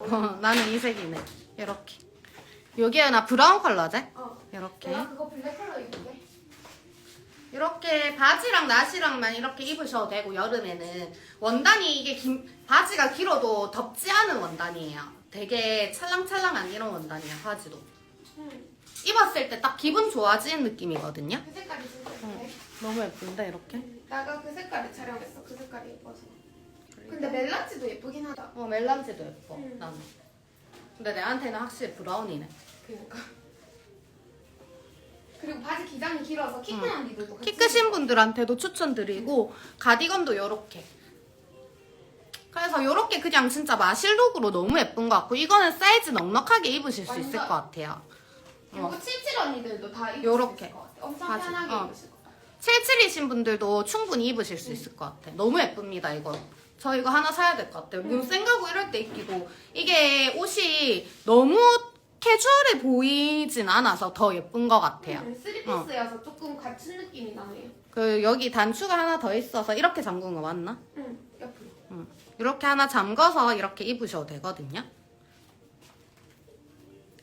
어, 나는 이 색이네. 이렇게. 여기에 나 브라운 컬러지? 어. 이렇게. 내가 그거 블랙 컬러 입을게. 이렇게 바지랑 나시랑만 이렇게 입으셔도 되고 여름에는 원단이 이게 긴 바지가 길어도 덥지 않은 원단이에요. 되게 찰랑찰랑한 이런 원단이에요. 바지도 응. 입었을 때 딱 기분 좋아지는 느낌이거든요. 그 색깔이 진짜 예쁘네. 너무 예쁜데 이렇게? 응. 나가 그 색깔을 촬영했어. 그 색깔이 예뻐서. 근데 멜라치도 예쁘긴 하다. 어 멜란지도 예뻐. 음. 나는. 근데 내한테는 확실히 브라운이네. 그니까. 그리고 바지 기장이 길어서 키큰 언니들도 같이 키 크신 분들한테도 추천드리고 가디건도 요렇게 그래서 요렇게 그냥 진짜 마실룩으로 너무 예쁜 것 같고 이거는 사이즈 넉넉하게 입으실 수 있을 완전. 것 같아요 그리고 77 언니들도 다 입을 요렇게. 수 있을 것 같아. 엄청 바지. 편하게 어. 입으실 것 같아. 77이신 분들도 충분히 입으실 수 있을 것 같아 너무 예쁩니다 이거 저 이거 하나 사야 될 것 같아요 눈 쌩가고 이럴 때 입기도 이게 옷이 너무 캐주얼해 보이진 않아서 더 예쁜 것 같아요 응, 쓰리피스여서 조금 갖춘 느낌이 나네요. 그 여기 단추가 하나 더 있어서 이렇게 잠근 거 맞나? 응, 옆으로. 이렇게 하나 잠궈서 이렇게 입으셔도 되거든요.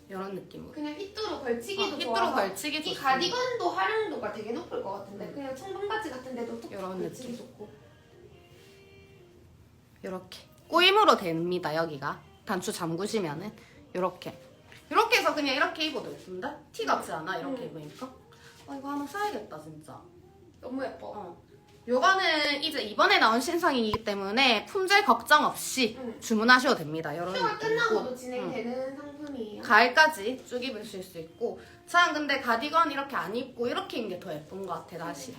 이런 느낌으로. 그냥 휘뚜루 걸치기도 어, 휘뚜루 좋아서 걸치기 이 좋습니다. 가디건도 활용도가 되게 높을 것 같은데 그냥 청동바지 같은 데도 톡 이런 걸치기 느낌. 좋고 이렇게 꼬임으로 됩니다. 여기가 단추 잠그시면은 이렇게 이렇게 해서 그냥 이렇게 입어도 예쁜데 티 같지 않아? 이렇게 음. 입으니까. 아 이거 하나 사야겠다 진짜. 너무 예뻐. 어. 요거는 이제 이번에 나온 신상이기 때문에 품질 걱정 없이 응. 주문하셔도 됩니다. 이런 휴가. 끝나고도 응. 진행되는 상품이에요. 가을까지 쭉 입으실 수 있고 저는 근데 가디건 이렇게 안 입고 이렇게 입는 게 더 예쁜 것 같아 다시